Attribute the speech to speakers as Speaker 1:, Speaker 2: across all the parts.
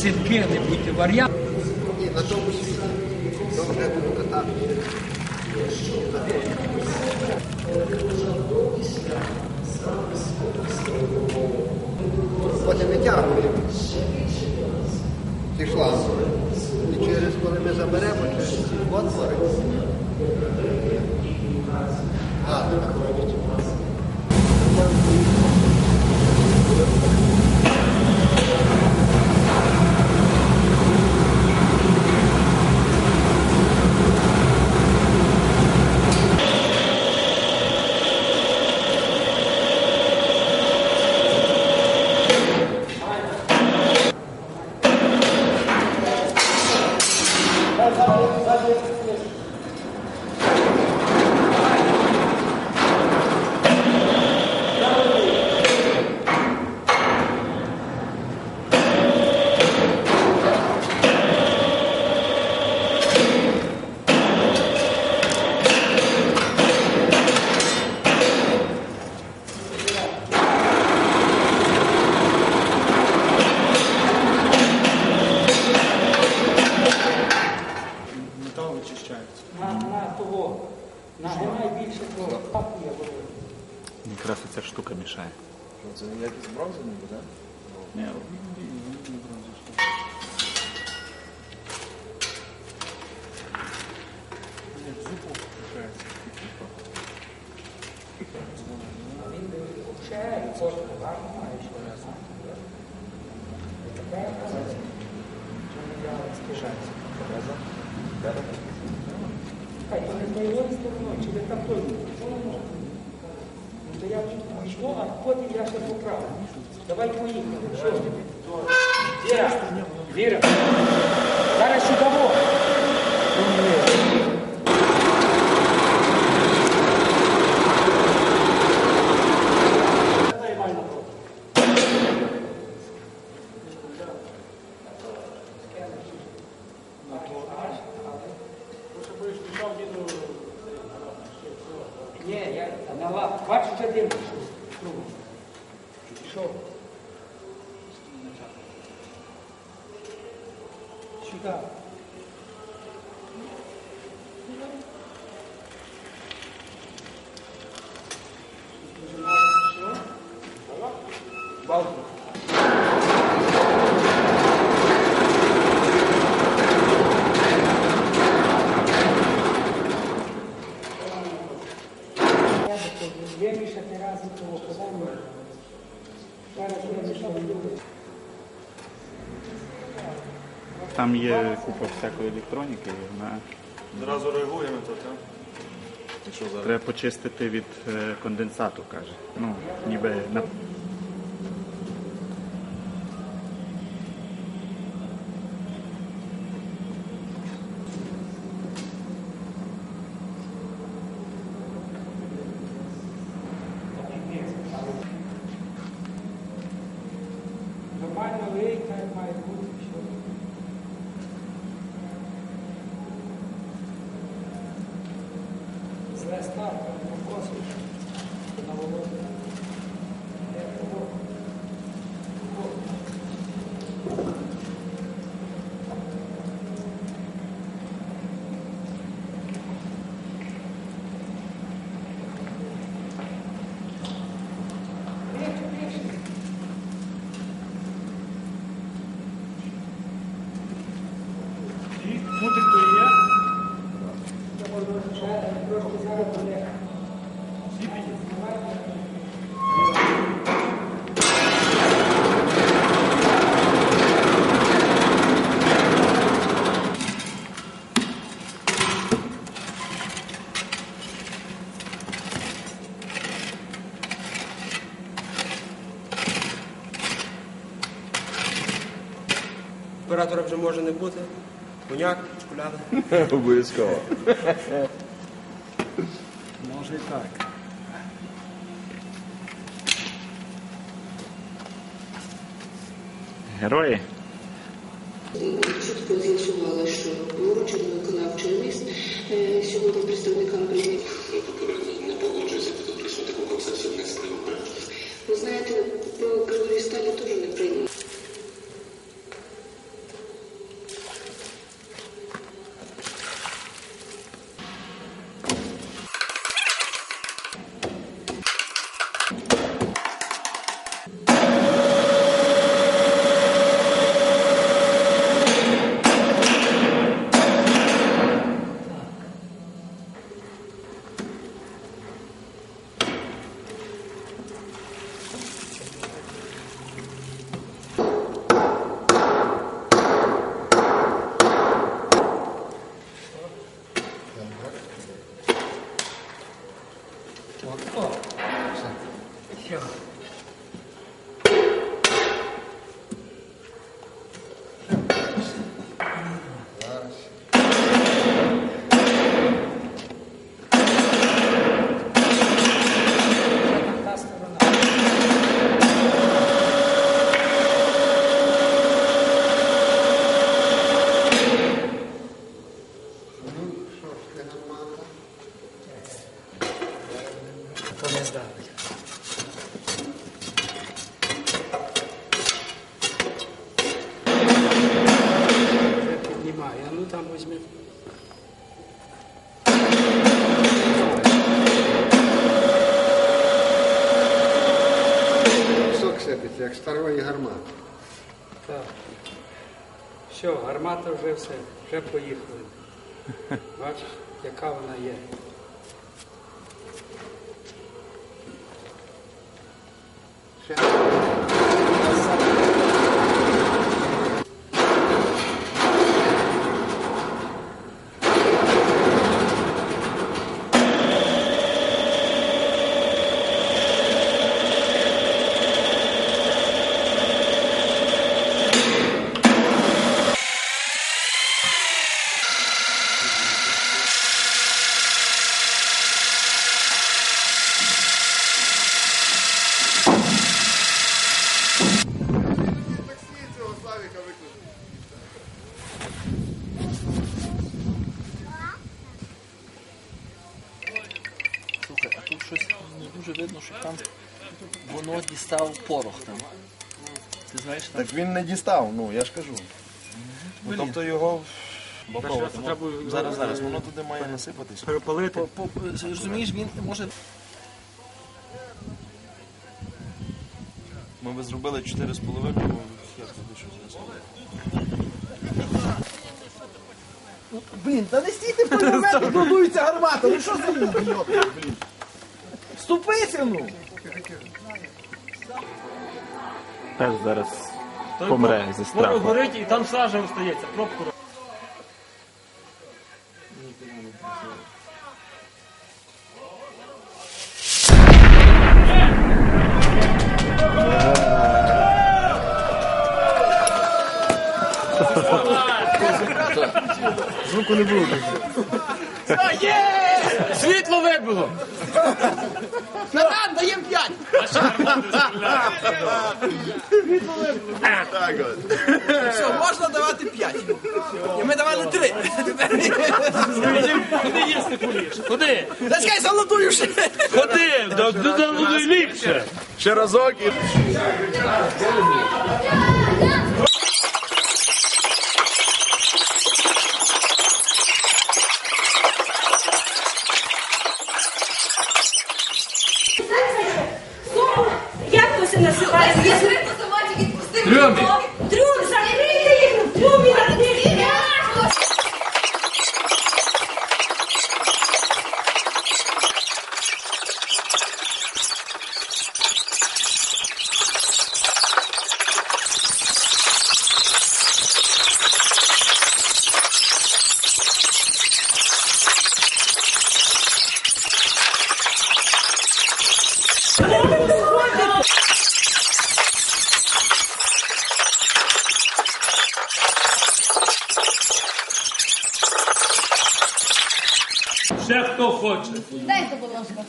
Speaker 1: синки, не будьте варіант.
Speaker 2: Ні, на тому світі. Вже буду кататися. Потім витягуємо ці шланги. І через коли ми заберемо, через ці отвори. А,
Speaker 3: штука мішає.
Speaker 4: Це якийсь бронза не буде?
Speaker 3: Ні,
Speaker 4: Ні, в зубу вчищається.
Speaker 1: Він взагалі кожен гарно має, що я сам. Така казація.
Speaker 4: Вчищається.
Speaker 1: Хай, то не з моєї сторони, чи ви там той? Ну, то я йшло, а потім я ще поправлю. Давай поїхали. Що? Віра, Віра, зараз сюди. Ні, я на лапу. Бачу, що дим пішов. Пішов. Сюди.
Speaker 3: Там є купа всякої електроніки, і вона
Speaker 4: Зразу реагуємо то, так? І що зараз?
Speaker 3: треба почистити від е, конденсату, каже. Ну, ніби на
Speaker 1: Нормально лейка має бути. що. Ставка, не. На волосся. Де того? Більше, більше.
Speaker 4: І мутик то є.
Speaker 1: Трошки зараз буде.
Speaker 4: Всі підійдуть.
Speaker 5: Оператора вже може не бути. Коняк, шкуляда.
Speaker 4: Обов'язково.
Speaker 1: Може і так.
Speaker 3: герої.
Speaker 6: Чітко з'ясували, що молодший виконавчий лист е, сьогодні представникам прийняв.
Speaker 7: не погоджується підописувати такого процесу обережність.
Speaker 6: Ви знаєте,
Speaker 2: Сок сипеться, як старої гармати.
Speaker 1: Так. Все, гармата вже все, вже поїхали. Бачиш, яка вона є.
Speaker 2: Ще
Speaker 8: Слухай, а тут щось не дуже видно, що там воно дістав порох там. Ти знаєш, там
Speaker 5: Так він не дістав, ну я ж кажу. Ну, тобто його.
Speaker 4: Раз треба
Speaker 5: Зараз, зараз, воно туди має насипатись.
Speaker 4: перепалити.
Speaker 8: по, по, розумієш, він може
Speaker 5: Ми би зробили 4,5, бо я туди щось засунув.
Speaker 9: Блін, та не стійте в той момент, як будується гармата. Ну що за блін? Ступися, ну!
Speaker 3: Теж зараз
Speaker 4: Той
Speaker 3: помре зі страху.
Speaker 4: горить і там сажа остається, пробку.
Speaker 5: Звуку не було.
Speaker 4: Світло вибило!
Speaker 9: Таран, даєм п'ять! Все, можна давати п'ять. І ми давали три.
Speaker 4: Куди їсти поліж? Куди?
Speaker 9: Та скай золотую ще.
Speaker 4: Куди? До- до- до- до- Ліпше!
Speaker 5: Ще разок і.
Speaker 4: Хоче.
Speaker 10: Дайте, будь ласка.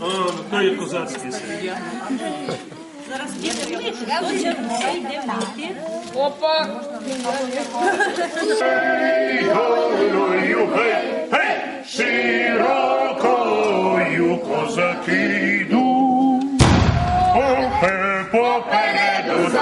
Speaker 4: О, то є козацький син.
Speaker 10: Зараз Хто червоний, йде.
Speaker 11: Долею, гей, гей, широкою козаки йдуть. Попе- Попереду за